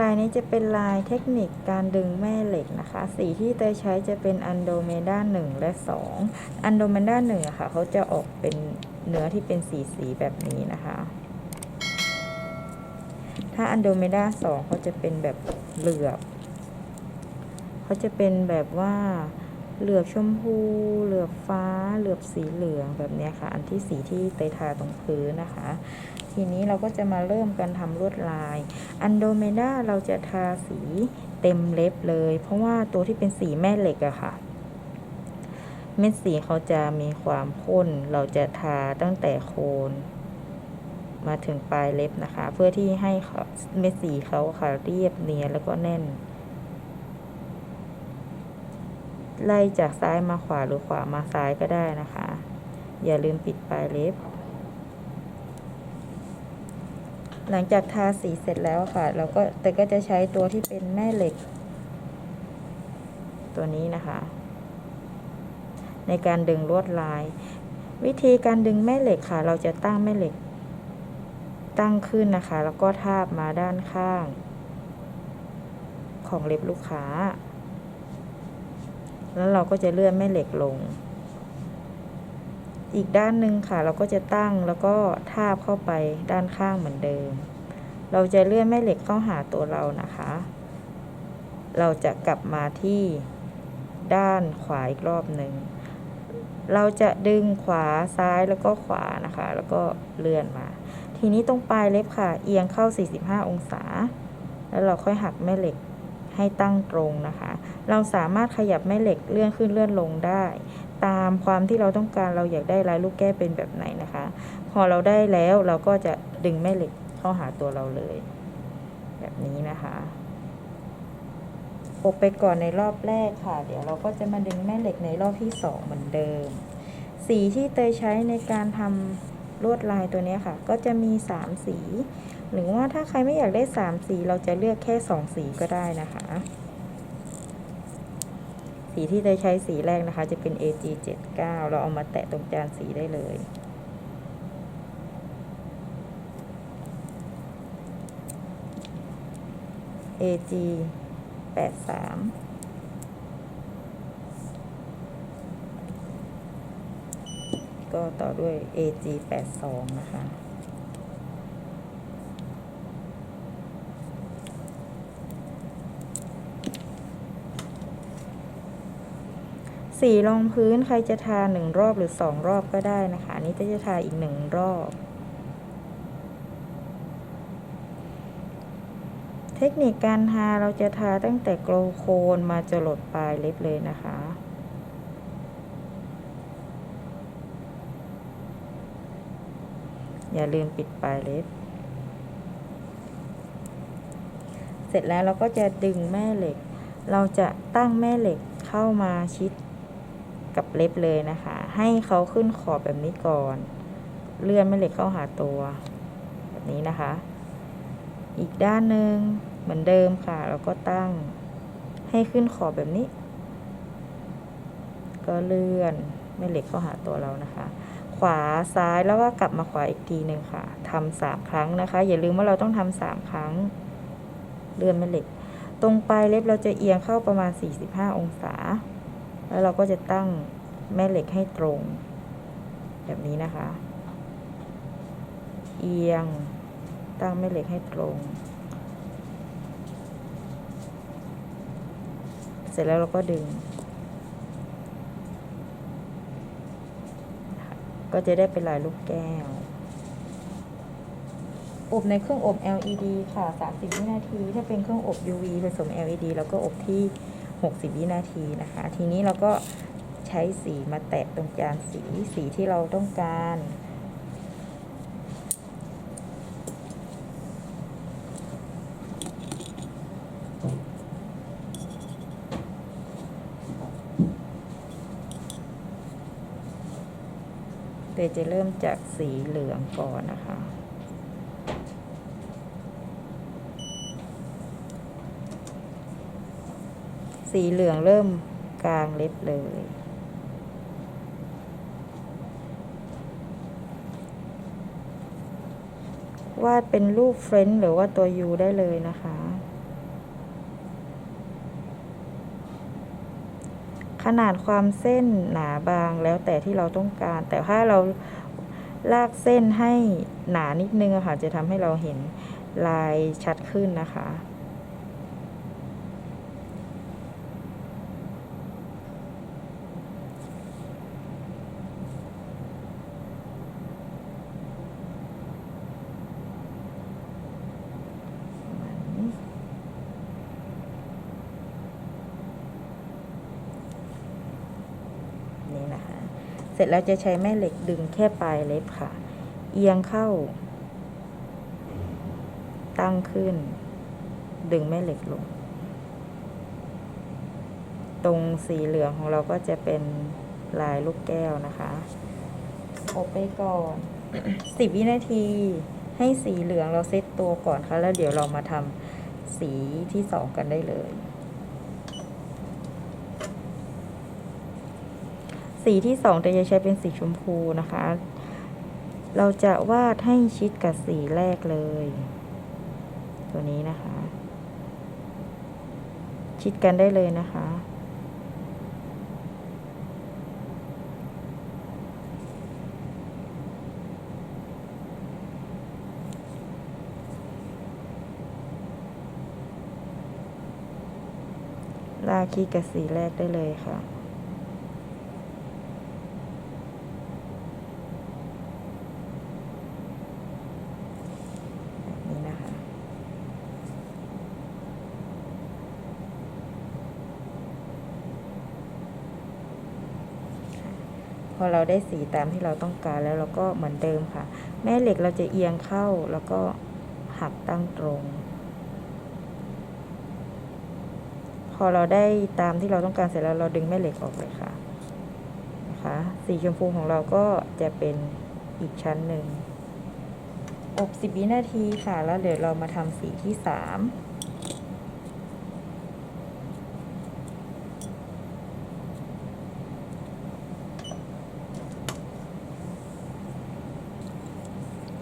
ลายนี้จะเป็นลายเทคนิคการดึงแม่เหล็กนะคะ สีที่เตยใช้จะเป็นอันโดเมดาหนึ่งและสองอันโดเมดาหนึ่งอะค่ะเขาจะออกเป็นเนื้อที่เป็นสีสีแบบนี้นะคะ ถ้าอันโดเมดาสองเขาจะเป็นแบบเหลือบเขาจะเป็นแบบว่าเหลือบชมพู เหลือบฟ้า เหลือบสีเหลืองแบบนี้ค่ะ อันที่สีที่เตยทาตรงพื้นนะคะ ทีนี้เราก็จะมาเริ่มกันทำลวดลาย อันโดเมดาเราจะทาสีเต็มเล็บเลย เพราะว่าตัวที่เป็นสีแม่เหล็กอะค่ะ เม็ดสีเขาจะมีความข้น เราจะทาตั้งแต่โคน มาถึงปลายเล็บนะคะ เพื่อที่ให้เขาเม็ดสีเขาค่ะเรียบเนียนแล้วก็แน่นไล่จากซ้ายมาขวาหรือขวามาซ้ายก็ได้นะคะ อย่าลืมปิดปลายเล็บ หลังจากทาสีเสร็จแล้วค่ะ เราก็แต่ก็จะใช้ตัวที่เป็นแม่เหล็ก ตัวนี้นะคะ ในการดึงลวดลาย วิธีการดึงแม่เหล็กค่ะ เราจะตั้งแม่เหล็ก ตั้งขึ้นนะคะ แล้วก็ทาบมาด้านข้าง ของเล็บลูกค้า แล้วเราก็จะเลื่อนแม่เหล็กลง อีกด้านหนึ่งค่ะ เราก็จะตั้งแล้วก็ทาบเข้าไปด้านข้างเหมือนเดิม เราจะเลื่อนแม่เหล็กเข้าหาตัวเรานะคะ เราจะกลับมาที่ด้านขวาอีกรอบหนึ่ง เราจะดึงขวาซ้ายแล้วก็ขวานะคะ แล้วก็เลื่อนมา ทีนี้ตรงปลายเล็บค่ะ เอียงเข้า 45 องศา แล้วเราค่อยหักแม่เหล็กให้ตั้งตรงนะคะ เราสามารถขยับแม่เหล็กเลื่อนขึ้นเลื่อนลงได้ ตามความที่เราต้องการเราอยากได้ลายลูกแก้เป็นแบบไหนนะคะ พอเราได้แล้วเราก็จะดึงแม่เหล็กเข้าหาตัวเราเลย แบบนี้นะคะอบไปก่อนในรอบแรกค่ะ เดี๋ยวเราก็จะมาดึงแม่เหล็กในรอบที่สองเหมือนเดิม สีที่เตยใช้ในการทำลวดลายตัวนี้ค่ะ ก็จะมีสามสี หรือว่าถ้าใครไม่อยากได้สามสีเราจะเลือกแค่สองสีก็ได้นะคะ สีที่เตยใช้สีแรกนะคะ จะเป็น AG 79 เราเอามาแตะตรงจานสีได้เลย AG 83 ก็ต่อด้วย AG 82 นะคะ สีรองพื้นใครจะทาหนึ่งรอบหรือสองรอบก็ได้นะคะอันนี้จะจะทาอีกหนึ่งรอบ เทคนิคการทาเราจะทาตั้งแต่โกลโคนมาจรดปลายเล็บเลยนะคะอย่าลืมปิดปลายเล็บ เสร็จแล้วเราก็จะดึงแม่เหล็ก เราจะตั้งแม่เหล็กเข้ามาชิด กับเล็บเลยนะคะ ให้เขาขึ้นขอบแบบนี้ก่อน เลื่อนแม่เหล็กเข้าหาตัว แบบนี้นะคะ อีกด้านหนึ่งเหมือนเดิมค่ะเราก็ตั้งให้ขึ้นขอบแบบนี้ ก็เลื่อนแม่เหล็กเข้าหาตัวเรานะคะ ขวาซ้ายแล้วก็กลับมาขวาอีกทีหนึ่งค่ะทำสามครั้งนะคะ อย่าลืมว่าเราต้องทำสามครั้ง เลื่อนแม่เหล็ก ตรงปลายเล็บเราจะเอียงเข้าประมาณ 45 องศา แล้วเราก็จะตั้งแม่เหล็กให้ตรง แบบนี้นะคะ เอียง ตั้งแม่เหล็กให้ตรง เสร็จแล้วเราก็ดึง ก็จะได้เป็นลายลูกแก้ว อบในเครื่องอบ LED ค่ะ 30 วินาที ถ้าเป็นเครื่องอบ UV ผสม LED แล้วก็อบที่ 60 วินาทีนะคะ ทีนี้เราก็ใช้สีมาแตะตรงจานสีสีที่เราต้องการเดยวจะเริ่มจากสีเหลืองก่อนนะคะ สีเหลืองเริ่มกลางเล็บเลย วาดเป็นรูปเฟรนหรือว่าตัวยูได้เลยนะคะ ขนาดความเส้นหนาบางแล้วแต่ที่เราต้องการ แต่ถ้าเราลากเส้นให้หนานิดนึงค่ะ จะทำให้เราเห็นลายชัดขึ้นนะคะ เสร็จแล้วจะใช้แม่เหล็กดึงแค่ปลายเล็บค่ะ เอียงเข้า ตั้งขึ้น ดึงแม่เหล็กลง ตรงสีเหลืองของเราก็จะเป็นลายลูกแก้วนะคะอบไปก่อนสิบวินาทีให้สีเหลืองเราเซตตัวก่อนค่ะ แล้วเดี๋ยวเรามาทำสีที่สองกันได้เลย สีที่สองจะใช้เป็นสีชมพูนะคะ เราจะวาดให้ชิดกับสีแรกเลย ตัวนี้นะคะ ชิดกันได้เลยนะคะลากคีกับสีแรกได้เลยค่ะ พอเราได้สีตามที่เราต้องการแล้วเราก็เหมือนเดิมค่ะ แม่เหล็กเราจะเอียงเข้าแล้วก็หักตั้งตรง พอเราได้ตามที่เราต้องการเสร็จแล้วเราดึงแม่เหล็กออกเลยค่ะนะคะสีชมพูของเราก็จะเป็นอีกชั้นหนึ่งอบ10วินาทีค่ะ แล้วเดี๋ยวเรามาทำสีที่ 3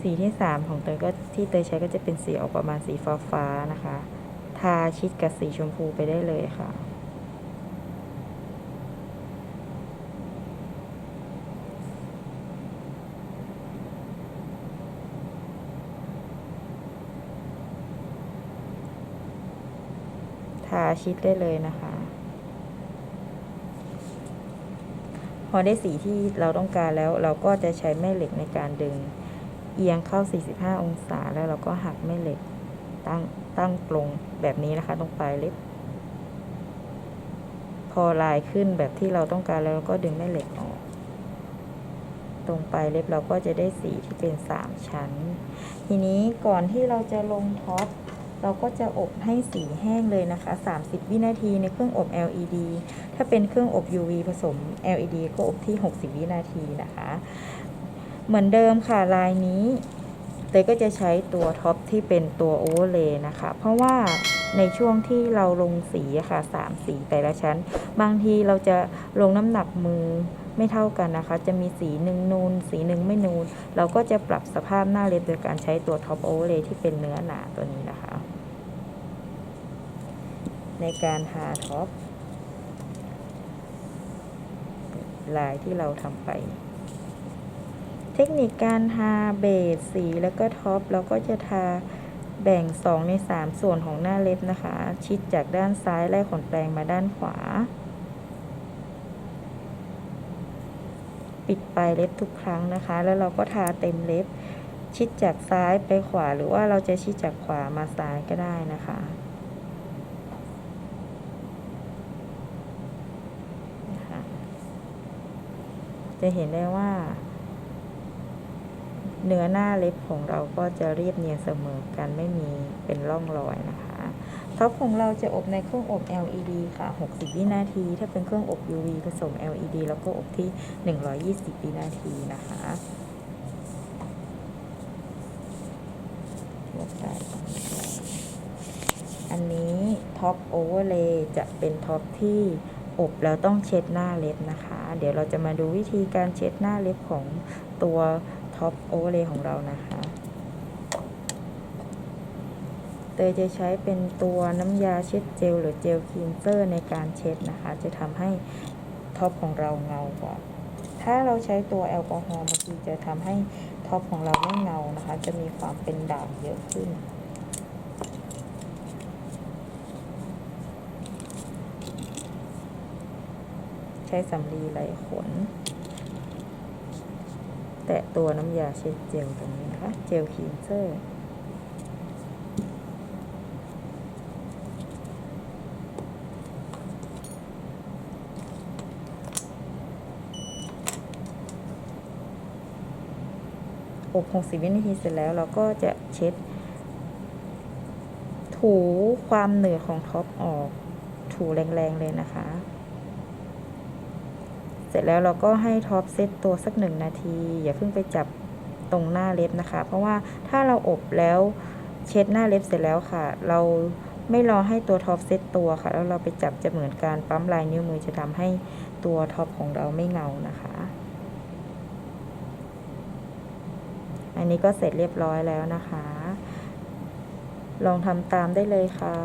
สีที่สามของเตยก็ที่เตยใช้ก็จะเป็นสีออกประมาณสีฟ้าฟ้านะคะ ทาชิดกับสีชมพูไปได้เลยค่ะทาชิดได้เลยนะคะ พอได้สีที่เราต้องการแล้วเราก็จะใช้แม่เหล็กในการดึง เอียงเข้า 45 องศาแล้วเราก็หักแม่เหล็กตั้งตั้งตรงแบบนี้นะคะ ตรงปลายเล็บ พอลายขึ้นแบบที่เราต้องการแล้วเราก็ดึงแม่เหล็กออก ตรงปลายเล็บเราก็จะได้สีที่เป็น 3 ชั้น ทีนี้ก่อนที่เราจะลงท็อปเราก็จะอบให้สีแห้งเลยนะคะ 30 วินาทีในเครื่องอบ LED ถ้าเป็นเครื่องอบ UV ผสม LED ก็อบที่ 60 วินาทีนะคะ เหมือนเดิมค่ะลายนี้เตยก็จะใช้ตัวท็อปที่เป็นตัวโอเวอร์เลย์นะคะ เพราะว่าในช่วงที่เราลงสีค่ะสามสีแต่ละชั้น บางทีเราจะลงน้ำหนักมือไม่เท่ากันนะคะ จะมีสีหนึ่งนูน สีหนึ่งไม่นูน เราก็จะปรับสภาพหน้าเล็บโดยการใช้ตัวท็อปโอเวอร์เลย์ที่เป็นเนื้อหนาตัวนี้นะคะ ในการทาท็อปลายที่เราทำไป ทคนิคการทาเบสสีแล้วก็ท็อปเราก็จะทาแบ่ง 2 ใน 3 ส่วนของหน้าเล็บนะคะ ชิดจากด้านซ้ายไล่ขนแปรงมาด้านขวา ปิดปลายเล็บทุกครั้งนะคะ แล้วเราก็ทาเต็มเล็บ ชิดจากซ้ายไปขวา หรือว่าเราจะชิดจากขวามาซ้ายก็ได้นะคะนะคะจะเห็นได้ว่า เนื้อหน้าเล็บของเราก็จะเรียบเนียนเสมอกันไม่มีเป็นร่องรอยนะคะท็อปของเราจะอบในเครื่องอบ LED ค่ะ 60 วินาที ถ้าเป็นเครื่องอบ UV ผสม LED แล้วก็อบที่ 120 วินาทีนะคะลบได้อันนี้ท็อปโอเวอร์เลย์จะเป็นท็อปที่อบแล้วต้องเช็ดหน้าเล็บนะคะ เดี๋ยวเราจะมาดูวิธีการเช็ดหน้าเล็บของตัว ท็อปโอเวอร์เลย์ของเรานะคะเตยจะใช้เป็นตัวน้ำยาเช็ดเจลหรือเจลคลีนเซอร์ในการเช็ดนะคะ จะทำให้ท็อปของเราเงากว่า ถ้าเราใช้ตัวแอลกอฮอล์บางทีจะทำให้ท็อปของเราไม่เงานะคะ จะมีความเป็นด่างเยอะขึ้นใช้สำลีไหลขน แตะตัวน้ำยาเช็ดเจลตรงนี้นะคะ เจลคลีนเซอร์อบ60 วินาทีเสร็จแล้วเราก็จะเช็ด ถูความเหนืดของท็อปออก ถูแรงๆเลยนะคะ เสร็จแล้วเราก็ให้ท็อปเซตตัวสักหนึ่งนาที อย่าเพิ่งไปจับตรงหน้าเล็บนะคะ เพราะว่าถ้าเราอบแล้วเช็ดหน้าเล็บเสร็จแล้วค่ะ เราไม่รอให้ตัวท็อปเซตตัวค่ะ แล้วเราไปจับจะเหมือนการปั๊มลายนิ้วมือจะทำให้ตัวท็อปของเราไม่เงานะคะ อันนี้ก็เสร็จเรียบร้อยแล้วนะคะ ลองทำตามได้เลยค่ะ